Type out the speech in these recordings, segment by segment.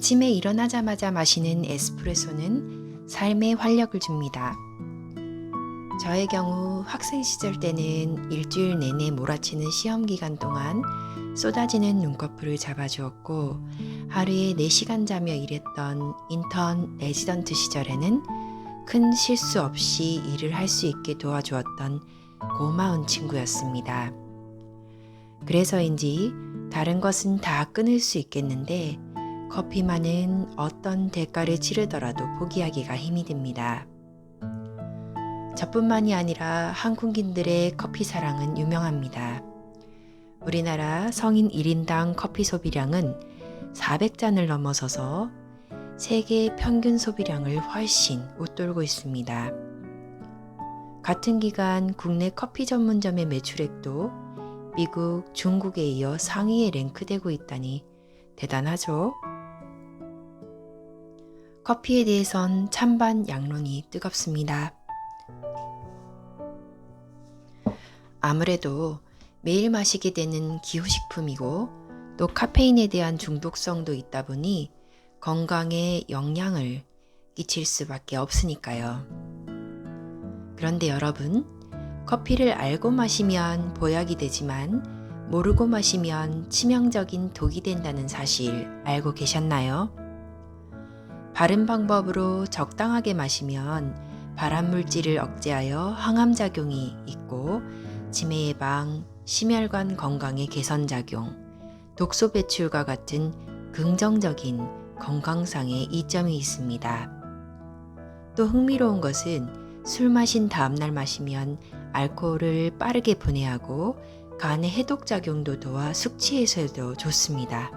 아침에 일어나자마자 마시는 에스프레소는 삶에 활력을 줍니다. 저의 경우 학생 시절 때는 일주일 내내 몰아치는 시험 기간 동안 쏟아지는 눈꺼풀을 잡아주었고 하루에 4시간 자며 일했던 인턴 레지던트 시절에는 큰 실수 없이 일을 할 수 있게 도와주었던 고마운 친구였습니다. 그래서인지 다른 것은 다 끊을 수 있겠는데 커피만은 어떤 대가를 치르더라도 포기하기가 힘이 듭니다. 저뿐만이 아니라 한국인들의 커피 사랑은 유명합니다. 우리나라 성인 1인당 커피 소비량은 400잔을 넘어서서 세계 평균 소비량을 훨씬 웃돌고 있습니다. 같은 기간 국내 커피 전문점의 매출액도 미국, 중국에 이어 상위에 랭크되고 있다니 대단하죠? 커피에 대해선 찬반 양론이 뜨겁습니다. 아무래도 매일 마시게 되는 기후식품이고 또 카페인에 대한 중독성도 있다 보니 건강에 영향을 끼칠 수밖에 없으니까요. 그런데 여러분, 커피를 알고 마시면 보약이 되지만 모르고 마시면 치명적인 독이 된다는 사실 알고 계셨나요? 바른 방법으로 적당하게 마시면 발암 물질을 억제하여 항암 작용이 있고 치매 예방, 심혈관 건강의 개선 작용, 독소 배출과 같은 긍정적인 건강상의 이점이 있습니다. 또 흥미로운 것은 술 마신 다음날 마시면 알코올을 빠르게 분해하고 간의 해독 작용도 도와 숙취 해소에도 좋습니다.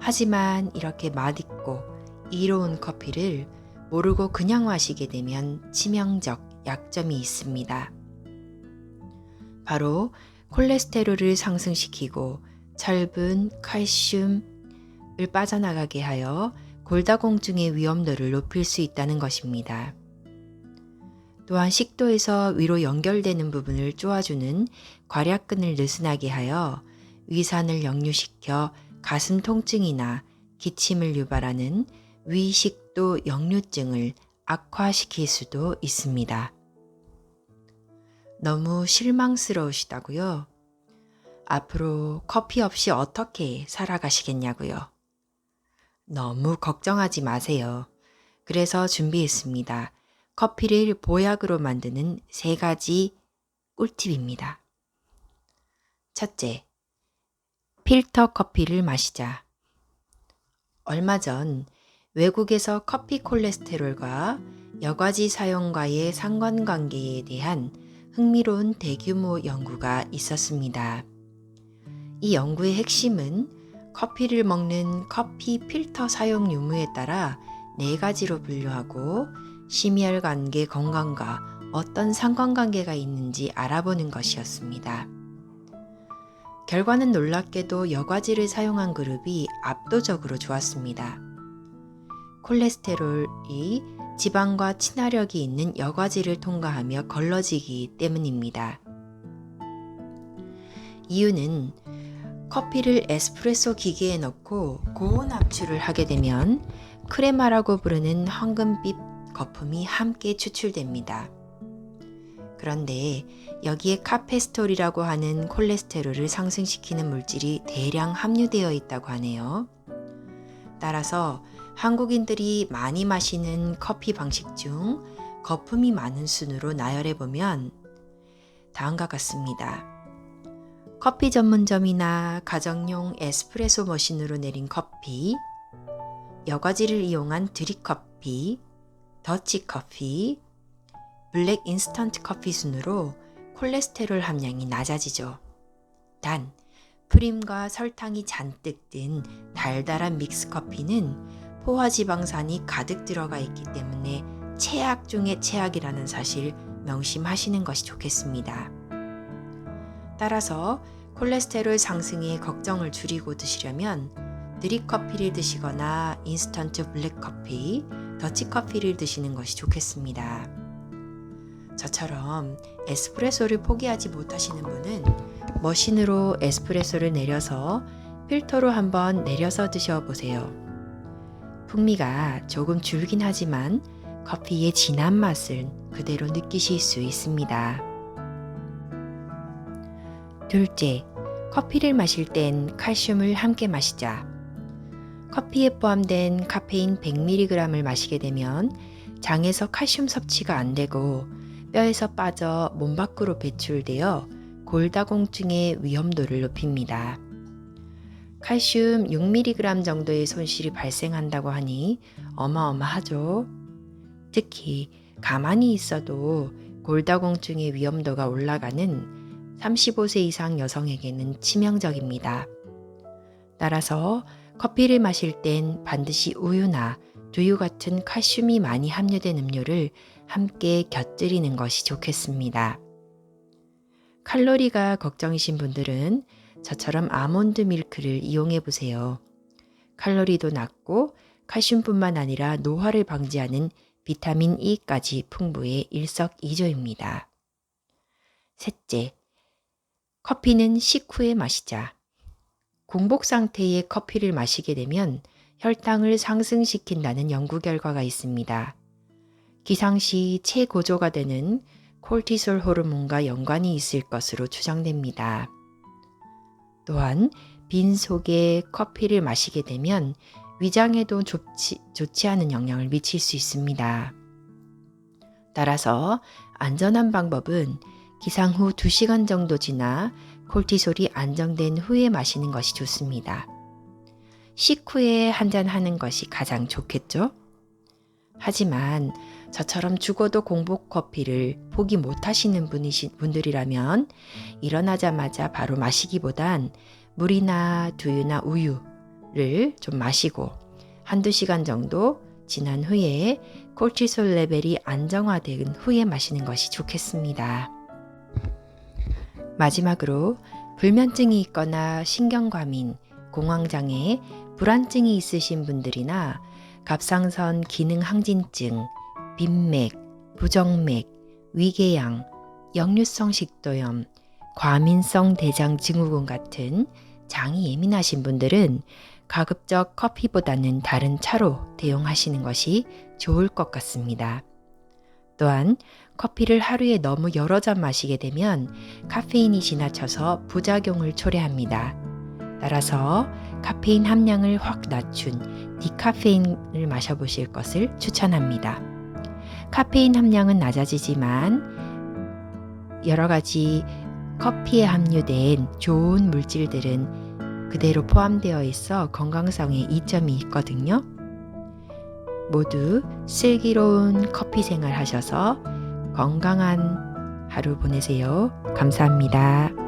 하지만 이렇게 맛있고 이로운 커피를 모르고 그냥 마시게 되면 치명적 약점이 있습니다. 바로 콜레스테롤을 상승시키고 철분, 칼슘을 빠져나가게 하여 골다공증의 위험도를 높일 수 있다는 것입니다. 또한 식도에서 위로 연결되는 부분을 쪼아주는 괄약근을 느슨하게 하여 위산을 역류시켜 가슴 통증이나 기침을 유발하는 위식도 역류증을 악화시킬 수도 있습니다. 너무 실망스러우시다고요? 앞으로 커피 없이 어떻게 살아가시겠냐고요? 너무 걱정하지 마세요. 그래서 준비했습니다. 커피를 보약으로 만드는 세 가지 꿀팁입니다. 첫째, 필터 커피를 마시자. 얼마 전 외국에서 커피 콜레스테롤과 여과지 사용과의 상관관계에 대한 흥미로운 대규모 연구가 있었습니다. 이 연구의 핵심은 커피를 먹는 커피 필터 사용 유무에 따라 네 가지로 분류하고 심혈관계 건강과 어떤 상관관계가 있는지 알아보는 것이었습니다. 결과는 놀랍게도 여과지를 사용한 그룹이 압도적으로 좋았습니다. 콜레스테롤이 지방과 친화력이 있는 여과지를 통과하며 걸러지기 때문입니다. 이유는 커피를 에스프레소 기계에 넣고 고온 압출을 하게 되면 크레마라고 부르는 황금빛 거품이 함께 추출됩니다. 그런데 여기에 카페스톨이라고 하는 콜레스테롤을 상승시키는 물질이 대량 함유되어 있다고 하네요. 따라서 한국인들이 많이 마시는 커피 방식 중 거품이 많은 순으로 나열해 보면 다음과 같습니다. 커피 전문점이나 가정용 에스프레소 머신으로 내린 커피, 여과지를 이용한 드립커피, 더치커피, 블랙 인스턴트 커피 순으로 콜레스테롤 함량이 낮아지죠. 단, 프림과 설탕이 잔뜩 든 달달한 믹스 커피는 포화지방산이 가득 들어가 있기 때문에 최악 중의 최악이라는 사실 명심하시는 것이 좋겠습니다. 따라서 콜레스테롤 상승의 걱정을 줄이고 드시려면 드립커피를 드시거나 인스턴트 블랙커피, 더치커피를 드시는 것이 좋겠습니다. 저처럼 에스프레소를 포기하지 못하시는 분은 머신으로 에스프레소를 내려서 필터로 한번 내려서 드셔보세요. 풍미가 조금 줄긴 하지만 커피의 진한 맛은 그대로 느끼실 수 있습니다. 둘째, 커피를 마실 땐 칼슘을 함께 마시자. 커피에 포함된 카페인 100mg을 마시게 되면 장에서 칼슘 섭취가 안 되고 뼈에서 빠져 몸 밖으로 배출되어 골다공증의 위험도를 높입니다. 칼슘 6mg 정도의 손실이 발생한다고 하니 어마어마하죠. 특히 가만히 있어도 골다공증의 위험도가 올라가는 35세 이상 여성에게는 치명적입니다. 따라서 커피를 마실 땐 반드시 우유나 두유 같은 칼슘이 많이 함유된 음료를 함께 곁들이는 것이 좋겠습니다. 칼로리가 걱정이신 분들은 저처럼 아몬드 밀크를 이용해 보세요. 칼로리도 낮고 칼슘뿐만 아니라 노화를 방지하는 비타민 E까지 풍부해 일석이조입니다. 셋째, 커피는 식후에 마시자. 공복 상태의 커피를 마시게 되면 혈당을 상승시킨다는 연구 결과가 있습니다. 기상시 최고조가 되는 콜티솔 호르몬과 연관이 있을 것으로 추정됩니다. 또한 빈속에 커피를 마시게 되면 위장에도 좋지, 좋지 않은 영향을 미칠 수 있습니다. 따라서 안전한 방법은 기상 후 2시간 정도 지나 콜티솔이 안정된 후에 마시는 것이 좋습니다. 식후에 한잔 하는 것이 가장 좋겠죠? 하지만 저처럼 죽어도 공복 커피를 포기 못 하시는 분이시, 분들이라면 일어나자마자 바로 마시기보단 물이나 두유나 우유를 좀 마시고 한두 시간 정도 지난 후에 콜티솔 레벨이 안정화된 후에 마시는 것이 좋겠습니다. 마지막으로 불면증이 있거나 신경과민, 공황장애, 불안증이 있으신 분들이나 갑상선 기능 항진증, 빈맥, 부정맥, 위궤양, 역류성 식도염, 과민성 대장 증후군 같은 장이 예민하신 분들은 가급적 커피보다는 다른 차로 대용하시는 것이 좋을 것 같습니다. 또한 커피를 하루에 너무 여러 잔 마시게 되면 카페인이 지나쳐서 부작용을 초래합니다. 따라서 카페인 함량을 확 낮춘 디카페인을 마셔보실 것을 추천합니다. 카페인 함량은 낮아지지만 여러 가지 커피에 함유된 좋은 물질들은 그대로 포함되어 있어 건강성에 이점이 있거든요. 모두 슬기로운 커피 생활 하셔서 건강한 하루 보내세요. 감사합니다.